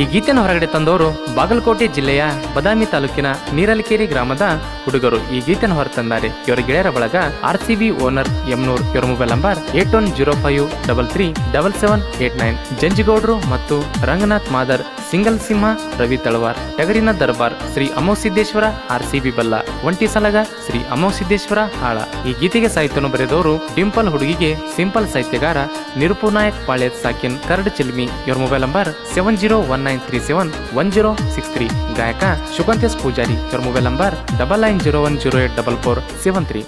ಈ ಗೀತೆನ ಹೊರಗಡೆ ತಂದವರು ಬಾಗಲಕೋಟೆ ಜಿಲ್ಲೆಯ ಬದಾಮಿ ತಾಲೂಕಿನ ನೀರಲಕೇರಿ ಗ್ರಾಮದ ಹುಡುಗರು ಈ ಗೀತೆನ ಹೊರತಂದಾರೆ. ಇವರ ಗೆಳೆಯರ ಬಳಗ R C B owner Yamnur ಇವರ mobile number eight one zero five double three double seven eight nine. ಜಂಜಿಗೌಡರು ಮತ್ತು ರಂಗನಾಥ್ ಮಾದರ್ ಸಿಂಗಲ್ ಸಿಂಹ, ರವಿ ತಳವಾರ್, ಟಗರಿನ ದರ್ಬಾರ್, Shri Amosiddeshwara R C B ಬಲ್ಲ, ಒಂಟಿ ಸಲಗ, ಶ್ರೀ ಅಮೋಸಿದ್ದೇಶ್ವರ ಹಾಳ. ಈ ಗೀತೆಗೆ ಸಾಹಿತ್ಯವನ್ನು ಬರೆದವರು ಡಿಂಪಲ್ ಹುಡುಗಿಗೆ ಸಿಂಪಲ್ ಸಾಹಿತ್ಯಗಾರ ನಿರುಪು ನಾಯಕ್ ಸಾಕಿನ್ ಕರಡ್ ಚಿಲ್ಮಿ. ಇವರ mobile number seven zero one nine three seven one zero six three. ಗಾಯಕ ಶುಕಂತೇಶ್ ಪೂಜಾರಿ, ಇವರ mobile number double nine zero one zero eight double four seven three.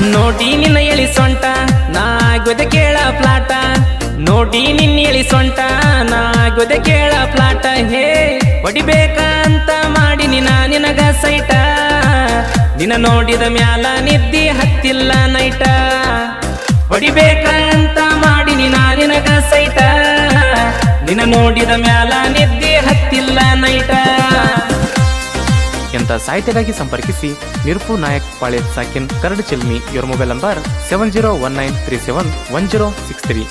ನೋಡಿ ನಿನ್ನ ಎಳಿ ಸೊಂಟ, ನಾ ಕೇಳ ಪ್ಲಾಟ. ನೋಡಿ ನಿನ್ನ ಎಳಿ ಸೊಂಟ, ನಾ ಕೇಳ ಪ್ಲಾಟ. ಹೇ, ಹೊಡಿಬೇಕಂತ ಮಾಡಿ ನಿನ ನಿನಗ ಸೈಟ. ನಿನ್ನ ನೋಡಿದ ಮ್ಯಾಲ ನಿದ್ದಿ ಹತ್ತಿಲ್ಲ ನೈಟ. ಹೊಡಿಬೇಕಂತ ಮಾಡಿ ನಿನ ನಿನಗ ಸೈಟ. ನಿನ್ನ ನೋಡಿದ ಮ್ಯಾಲ ನಿದ್ದಿ ಹತ್ತಿಲ್ಲ ನೈಟ. ಎಂತ ಸಾಹಿತ್ಯಕ್ಕಾಗಿ ಸಂಪರ್ಕಿಸಿ, ನಿರ್ಪು ನಾಯಕ್ ಪಾಳೆ ಸಾಕಿನ್, ಕರಡ್ ಚಿಲ್ಮಿ ಇವರ mobile number seven zero one nine three seven one zero six three.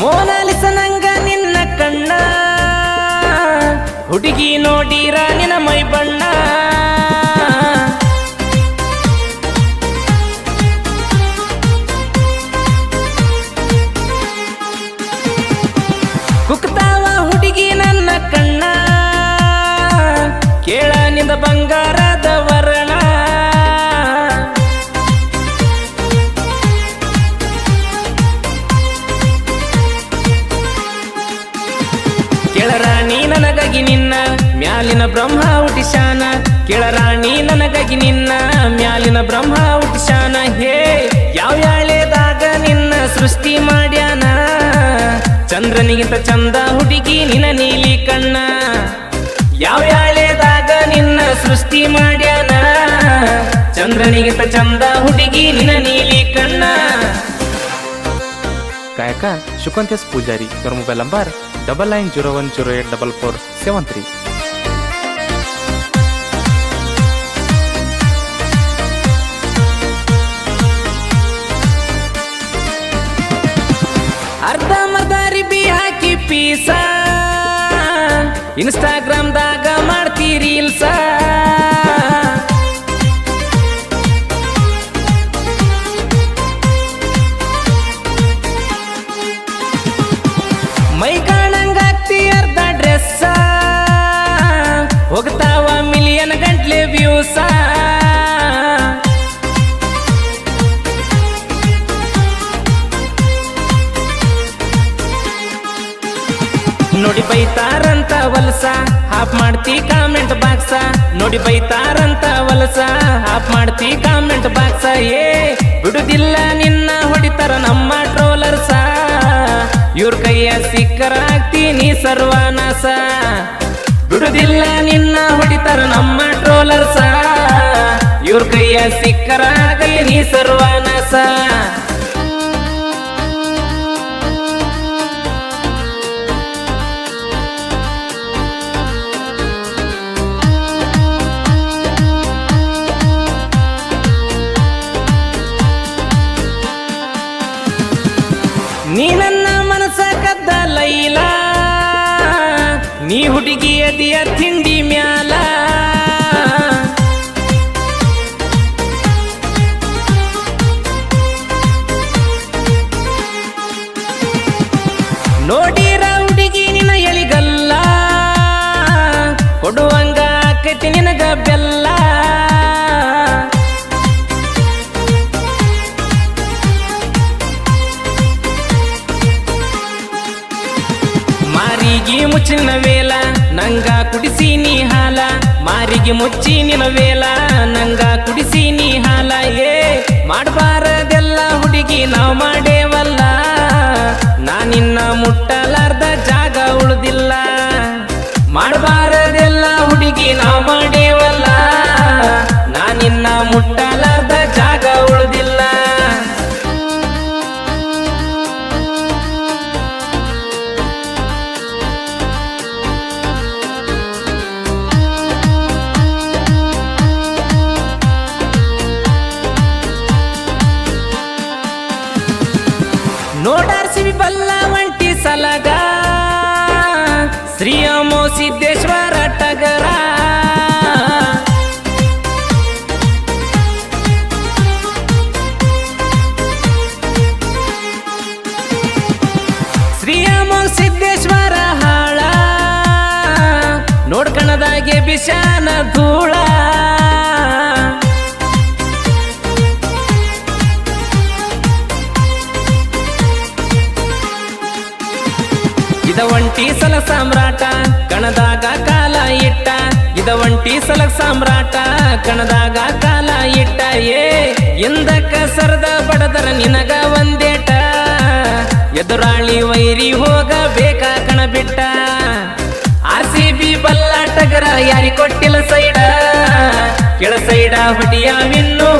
Mona Lisa ನಂಗ ನಿನ್ನ ಕಣ್ಣ, ಹುಡುಗಿ ನೋಡಿರ ನಿನ್ನ ಮೈ ಬಣ್ಣ. ಮ್ಯಾಲಿನ ಬ್ರಹ್ಮ ಹುಟ್ಟಿಶಾನ ಕೆಳರಾಣಿ ನನಗಾಗಿ ನಿನ್ನ ಮ್ಯಾಲಿನ ಬ್ರಹ್ಮ ಹುಟ್ಟಿಶಾನ ಹೇ, ಯಾವ ಯಾಳೆದಾಗ ನಿನ್ನ ಸೃಷ್ಟಿ ಮಾಡ್ಯಾನ? ಚಂದ್ರನಿಗಿಂತ ಚಂದ ಹುಡುಗಿ ನಿನ್ನ ನೀಲಿ ಕಣ್ಣ. ಯಾವ ಯಾಳೆದಾಗ ನಿನ್ನ ಸೃಷ್ಟಿ ಮಾಡ್ಯಾನ? ಚಂದ್ರನಿಗಿಂತ ಚಂದ ಹುಡುಗಿ ನಿನ್ನ ನೀಲಿ ಕಣ್ಣ. ಗಾಯಕ ಶುಕಂತೇಶ್ ಪೂಜಾರಿ ಇವರ mobile number double nine zero one zero eight double four seven three ಇನ್ಸ್ಟಾಗ್ರಾಮ್ದಾಗ ನೋಡಿ ಬೈತಾರಂತ ವಲಸ. ಹಾಪ್ ಮಾಡ್ತಿ ಕಾಮೆಂಟ್ ಬಾಕ್ಸ ನೋಡಿ ಬೈತಾರಂತ ವಲಸ. ಹಾಪ್ ಮಾಡ್ತಿ ಕಾಮೆಂಟ್ ಬಾಕ್ಸ ಏ, ಬಿಡುದಿಲ್ಲ ನಿನ್ನ ಹೊಡಿತಾರ ನಮ್ಮ ಟ್ರೋಲರ್ಸ ಇವ್ರ ಕೈಯ ಸಿಕ್ಕರಾಗ್ತೀನಿ ಸರ್ವನಾಶ ಬಿಡುದಿಲ್ಲ ನಿನ್ನ ಹೊಡಿತಾರ ನಮ್ಮ ಟ್ರೋಲರ್ಸ ಇವ್ರ ಕೈಯ ಸಿಕ್ಕರಾಗಲಿ ನೀ ಸರ್ವನಾಶ ನೀ ಹುಡುಗಿ ಅದಿಯ ಮಾರಿಗೆ ಮುಚ್ಚಿ ನಿನ ವೇಲ, ನಂಗ ಕುಡಿಸಿ ನೀ ಹಾಲ ಏ ಮಾಡಬಾರದೆಲ್ಲ ಹುಡುಗಿ ನಾವ್ ಮಾಡೇವಲ್ಲ, ನಾನಿನ್ನ ಮುಟ್ಟಲಾರ್ದ ಜಾಗ ಉಳ್ದಿಲ್ಲ. ಮಾಡಬಾರದೆಲ್ಲ ಬಲ್ಲ ಒಂಟಿ ಸಲಗ. ಶ್ರೀ ಅಮೋ ಸಿದ್ದೇಶ್ವರ ಟಗರ. ಶ್ರೀ ಅಮೋ ಸಿದ್ದೇಶ್ವರ ಹಾಳ. ನೋಡ್ಕಣದಾಗೆ ಬಿಶಾನ ಇದ ಒಂಟಿ ಸಲ ಸಾಮ್ರಾಟ, ಕಣದಾಗ ಕಾಲ ಇಟ್ಟ. ಇದ ಒಂಟಿ ಸಲ ಸಾಮ್ರಾಟ, ಕಣದಾಗ ಕಾಲ ಇಟ್ಟ. ಏ ಎಂದಕ್ಕ ಸರದ ಬಡದರ ನಿನಗ ಒಂದೇಟ? ಎದುರಾಳಿ ವೈರಿ ಹೋಗ ಬೇಕಾ ಕಣ ಬಿಟ್ಟ ಆರ್ ಸಿ ಬಿ ಬಲ್ಲಾಟಗರ ಯಾರಿ ಕೊಟ್ಟಿಲ್ಲ ಸೈಡ? ಕೆಳ ಸೈಡ ಹೊಡಿಯಾವಿನ್ನೂ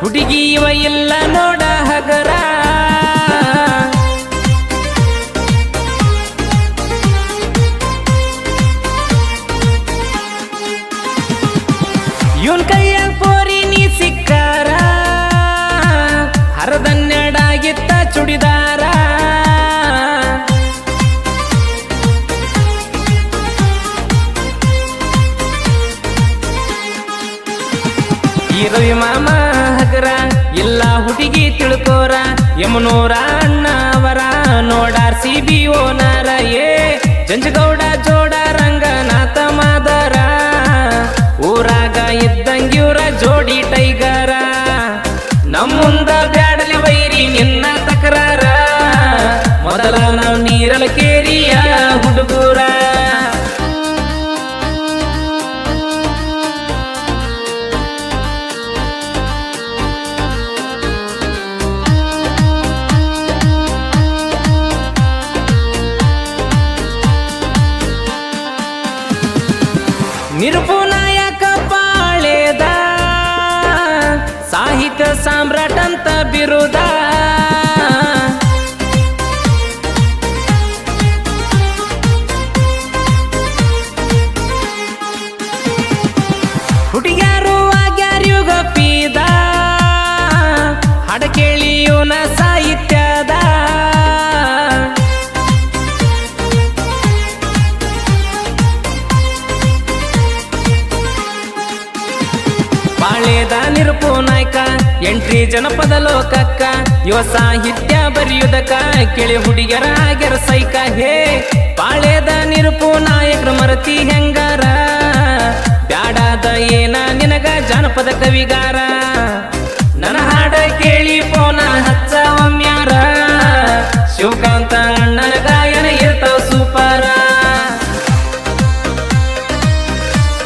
ಹುಡುಗಿ ಇವ ಇಲ್ಲ ನೋಡ. ಯಮನೂರ ಅಣ್ಣ ಕೇಳಿಯೂನ ಸಾಹಿತ್ಯದ ಬಾಳೆದ ನಿರುಪು ನಾಯ್ಕ, ಎಂಟ್ರಿ ಜನಪದ ಲೋಕಕ್ಕ, ಯುವ ಸಾಹಿತ್ಯ ಬರೆಯುವುದಕ್ಕ, ಕೆಳಿ ಹುಡುಗರ ಆಗ್ಯರ ಸೈಕ, ಹೇ ಬಾಳೆದ ನಿರುಪು ನಾಯಕರು ಮರತಿ ಹೆಂಗಾರ? ಬ್ಯಾಡಾದ ಏನ ನಿನಗ ಜಾನಪದ ಕವಿಗಾರ?